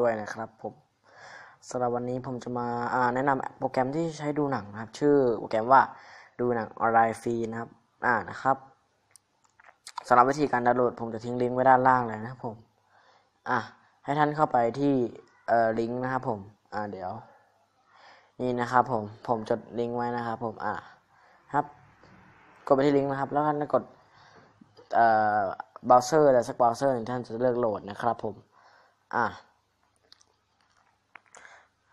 ด้วยนะครับผมสำหรับวันนี้ผมจะมาแนะนำโปรแกรมที่ใช้ดูหนังนะครับ ชื่อโปรแกรมว่าดูหนังออนไลน์ฟรีนะครับ อ่านะครับสำหรับวิธีการดาวน์โหลด ผมจะทิ้งลิงก์ไว้ด้านล่างเลยนะครับผม อะให้ท่านเข้าไปที่เอ่อลิงก์นะครับผม อ่าเดี๋ยว นี่นะครับผม ผมจดลิงก์ไว้นะครับผม อะครับ กดไปที่ลิงก์นะครับ แล้วท่านก็กดเอ่อเบราว์เซอร์อะไรสักเบราว์เซอร์หนึ่งท่านจะเลือกโหลดนะครับผม อะ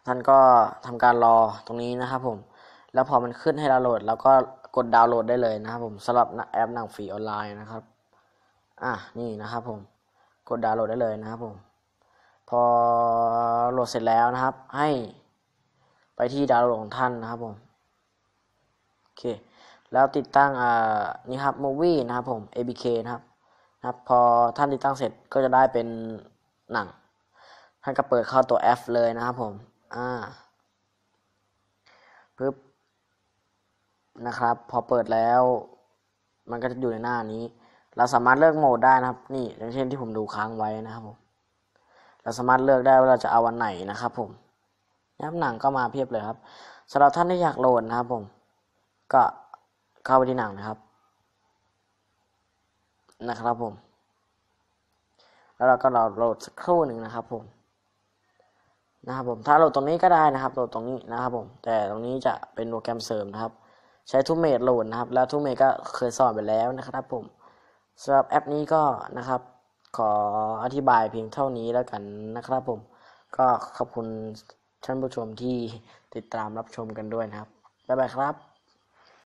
ท่านก็ทำการรอตรงนี้นะครับผม แล้วพอมันขึ้นให้ดาวน์โหลดแล้วก็กดดาวน์โหลดได้เลยนะครับผมสำหรับแอปหนังฟรีออนไลน์นะครับ อะนี่นะครับผม กดดาวน์โหลดได้เลยนะครับผม พอโหลดเสร็จแล้วนะครับ ให้ไปที่ดาวน์โหลดของท่านนะครับผม โอเค แล้วติดตั้งอ่านี่ครับ movie นะครับผม abk นะครับนะครับพอท่านติดตั้งเสร็จก็จะได้เป็นหนัง ท่านก็เปิดเข้าตัว F เลยนะครับผม อ่าปึ๊บนะครับ พอเปิดแล้ว มันก็จะอยู่ในหน้านี้ เราสามารถเลือกโหมดได้นะครับ นี่อย่างเช่นที่ผมดูค้างไว้นะครับผมเราสามารถเลือกได้ว่าเราจะเอาวันไหนนะครับ ผมยับหนังก็มาเพียบเลยครับสำหรับท่านที่อยากโหลดนะครับ ผม ก็เข้าไปที่หนังนะครับ นะครับผม แล้วเราก็รอโหลดสักครู่หนึ่งนะครับผม นะครับผมถ้าโหลดตรงนี้ก็ได้นะครับโหลดตรงนี้นะครับผมแต่ตรงนี้จะเป็นโปรแกรมเสริมนะครับ ใช้ทูเมดโหลดนะครับ แล้วทูเมดก็เคยสอนไปแล้วนะครับผมสำหรับแอปนี้ก็นะครับ ขออธิบายเพียงเท่านี้แล้วกันนะครับผมก็ขอบคุณท่านผู้ชมที่ติดตามรับชมกันด้วยนะครับบ๊ายบายครับ